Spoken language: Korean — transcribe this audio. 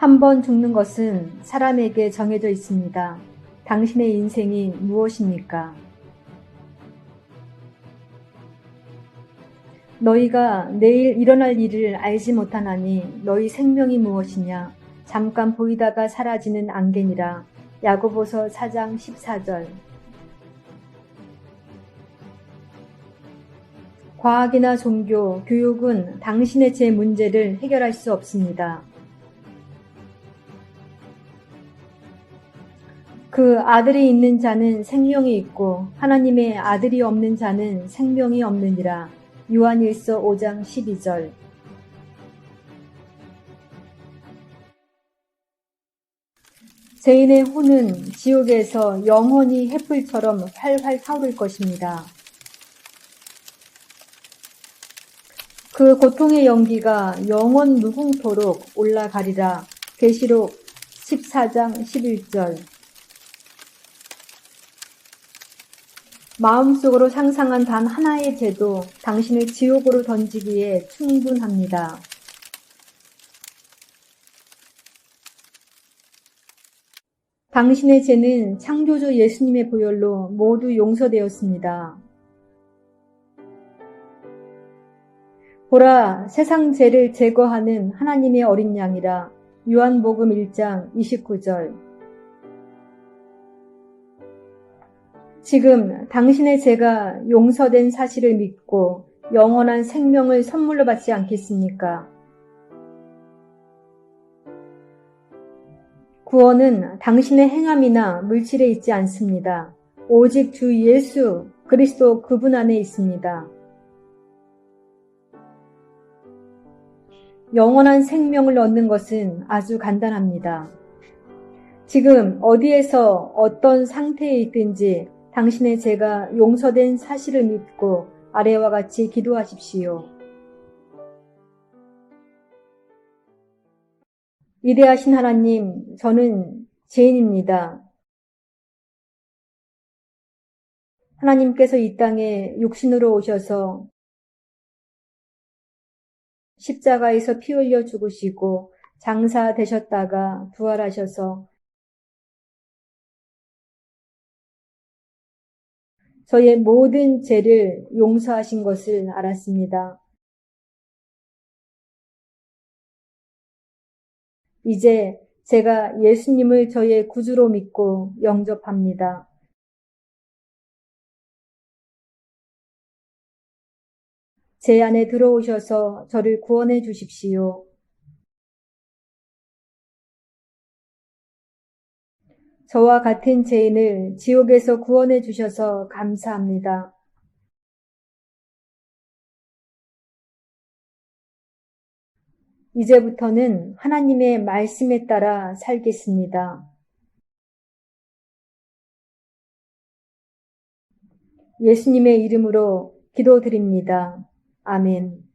한 번 죽는 것은 사람에게 정해져 있습니다. 당신의 인생이 무엇입니까? 너희가 내일 일어날 일을 알지 못하나니 너희 생명이 무엇이냐? 잠깐 보이다가 사라지는 안개니라. 야고보서 4장 14절. 과학이나 종교, 교육은 당신의 제 문제를 해결할 수 없습니다. 그 아들이 있는 자는 생명이 있고 하나님의 아들이 없는 자는 생명이 없느니라. 요한일서 5장 12절. 죄인의 혼은 지옥에서 영원히 햇불처럼 활활 타오를 것입니다. 그 고통의 연기가 영원 무궁토록 올라가리라. 계시록 14장 11절. 마음속으로 상상한 단 하나의 죄도 당신을 지옥으로 던지기에 충분합니다. 당신의 죄는 창조주 예수님의 보혈로 모두 용서되었습니다. 보라, 세상 죄를 제거하는 하나님의 어린 양이라. 요한복음 1장 29절. 지금 당신의 죄가 용서된 사실을 믿고 영원한 생명을 선물로 받지 않겠습니까? 구원은 당신의 행함이나 물질에 있지 않습니다. 오직 주 예수 그리스도 그분 안에 있습니다. 영원한 생명을 얻는 것은 아주 간단합니다. 지금 어디에서 어떤 상태에 있든지 당신의 죄가 용서된 사실을 믿고 아래와 같이 기도하십시오. 위대하신 하나님, 저는 죄인입니다. 하나님께서 이 땅에 육신으로 오셔서 십자가에서 피 흘려 죽으시고 장사 되셨다가 부활하셔서 저의 모든 죄를 용서하신 것을 알았습니다. 이제 제가 예수님을 저의 구주로 믿고 영접합니다. 제 안에 들어오셔서 저를 구원해 주십시오. 저와 같은 죄인을 지옥에서 구원해 주셔서 감사합니다. 이제부터는 하나님의 말씀에 따라 살겠습니다. 예수님의 이름으로 기도드립니다. 아멘.